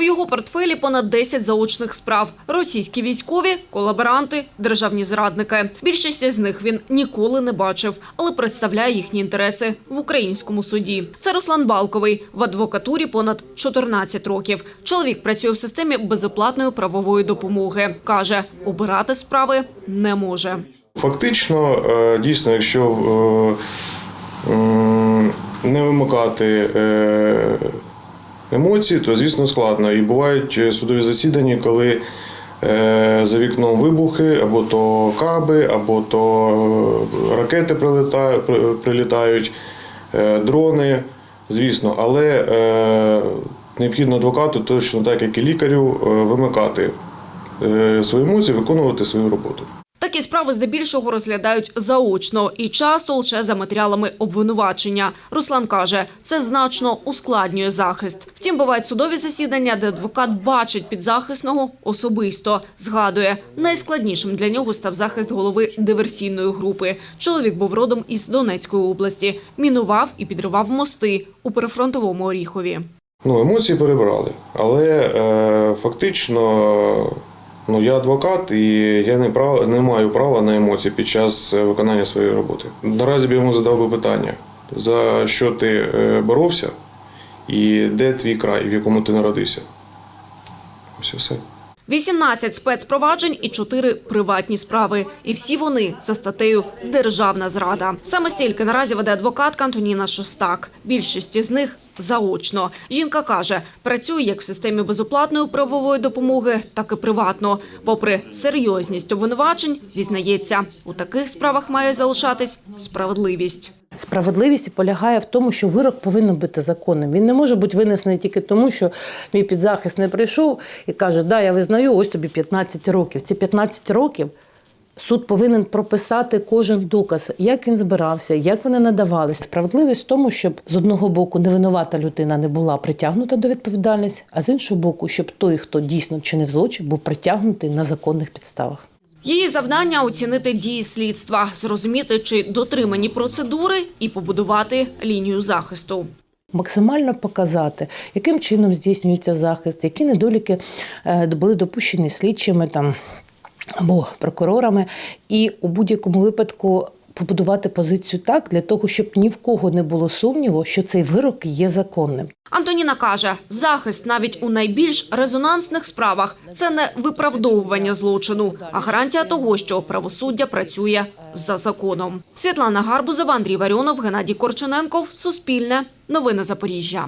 У його портфелі понад 10 заочних справ: російські військові, колаборанти, державні зрадники. Більшість з них він ніколи не бачив, але представляє їхні інтереси в українському суді. Це Руслан Балковий в адвокатурі понад 14 років. Чоловік працює в системі безоплатної правової допомоги. каже, обирати справи не може. Фактично, е, дійсно, якщо е, не вимикати емоції, то звісно складно. І бувають е, судові засідання, коли е, за вікном вибухи, або то каби, або то е, ракети прилітають, дрони, звісно, але необхідно адвокату, точно так як і лікарю, вимикати свої емоції, виконувати свою роботу. Такі справи здебільшого розглядають заочно і часто лише за матеріалами обвинувачення. Руслан каже, це значно ускладнює захист. Втім, бувають судові засідання, де адвокат бачить підзахисного особисто. Згадує, найскладнішим для нього став захист голови диверсійної групи. Чоловік був родом із Донецької області, мінував і підривав мости у перефронтовому Оріхові. Ну, емоції перебрали, але е, фактично ну, я адвокат і я не, прав, не маю права на емоції під час е, виконання своєї роботи. Наразі б йому задав би питання, за що ти е, боровся і де твій край, в якому ти народився. Ось і все. 18 спецпроваджень і 4 приватні справи. І всі вони за статтею «Державна зрада». Саме стільки наразі веде адвокатка Антоніна Шостак. Більшість із них заочно. Жінка каже, працює як в системі безоплатної правової допомоги, так і приватно. Попри серйозність обвинувачень, зізнається, у таких справах має залишатись справедливість. Справедливість полягає в тому, що вирок повинен бути законним. Він не може бути винесений тільки тому, що мій підзахист не прийшов і каже, да, я визнаю, ось тобі 15 років. Ці 15 років суд повинен прописати кожен доказ, як він збирався, як вони надавались. Справедливість в тому, щоб з одного боку невинувата людина не була притягнута до відповідальності, а з іншого боку, щоб той, хто дійсно вчинив злочин, був притягнутий на законних підставах. Її завдання оцінити дії слідства, зрозуміти, чи дотримані процедури, і побудувати лінію захисту. Максимально показати, яким чином здійснюється захист, які недоліки е, були допущені слідчими там або прокурорами, і у будь-якому випадку побудувати позицію так для того, щоб ні в кого не було сумніву, що цей вирок є законним. Антоніна каже, захист навіть у найбільш резонансних справах це не виправдовування злочину, а гарантія того, що правосуддя працює за законом. Світлана Гарбузова, Андрій Варіонов, Геннадій Корчененков, Суспільне, Новини Запоріжжя.